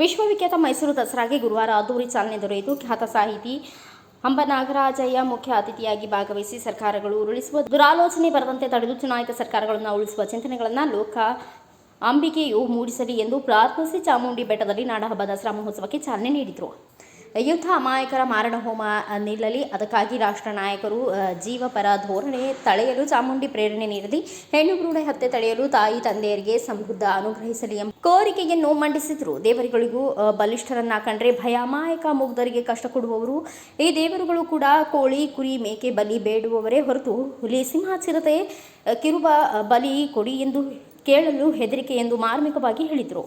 ಮೈಸೂರು ದಸರಾಗೆ ಗುರುವಾರ ಅದ್ದೂರಿ ಚಾಲನೆ ದೊರೆಯಿತು. ಖ್ಯಾತ ಸಾಹಿತಿ ಅಂಬ ನಾಗರಾಜಯ್ಯ ಮುಖ್ಯ ಅತಿಥಿಯಾಗಿ ಭಾಗವಹಿಸಿ ಸರ್ಕಾರಗಳು ಉರುಳಿಸುವ ದುರಾಲೋಚನೆ ಬರದಂತೆ ತಡೆದು ಚುನಾಯಿತ ಸರ್ಕಾರಗಳನ್ನು ಉಳಿಸುವ ಚಿಂತನೆಗಳನ್ನು ಲೋಕ ಅಂಬಿಕೆಯು ಮೂಡಿಸಲಿ ಎಂದು ಪ್ರಾರ್ಥಿಸಿ ಚಾಮುಂಡಿ ಬೆಟ್ಟದಲ್ಲಿ ನಾಡಹಬ್ಬ ದಸರಾ ಮಹೋತ್ಸವಕ್ಕೆ ಚಾಲನೆ ನೀಡಿದರು. ಯುದ್ಧ ಅಮಾಯಕರ ಮಾರಣ ಹೋಮ ನಿಲ್ಲಲಿ. ಅದಕ್ಕಾಗಿ ರಾಷ್ಟ್ರ ನಾಯಕರು ಜೀವಪರ ಧೋರಣೆ ತಳೆಯಲು ಚಾಮುಂಡಿ ಪ್ರೇರಣೆ ನೀಡಲಿ. ಹೆಣ್ಣು ಭ್ರೂಣ ಹತ್ಯೆ ತಡೆಯಲು ತಾಯಿ ತಂದೆಯರಿಗೆ ಸಮೃದ್ಧ ಅನುಗ್ರಹಿಸಲಿ ಎಂಬ ಕೋರಿಕೆಯನ್ನು ಮಂಡಿಸಿದರು ದೇವರುಗಳಿಗೂ ಬಲಿಷ್ಠರನ್ನ ಕಂಡ್ರೆ ಭಯ. ಅಮಾಯಕ ಮುಗ್ಧರಿಗೆ ಕಷ್ಟ ಕೊಡುವವರು, ಈ ದೇವರುಗಳು ಕೂಡ ಕೋಳಿ, ಕುರಿ, ಮೇಕೆ, ಬಲಿ ಬೇಡುವವರೇ ಹೊರತು ಹುಲಿ, ಸಿಂಹ, ಚಿರತೆ ಕಿರುಬ ಬಲಿ ಕೊಡಿ ಎಂದು ಕೇಳಲು ಹೆದರಿಕೆ ಎಂದು ಮಾರ್ಮಿಕವಾಗಿ ಹೇಳಿದರು.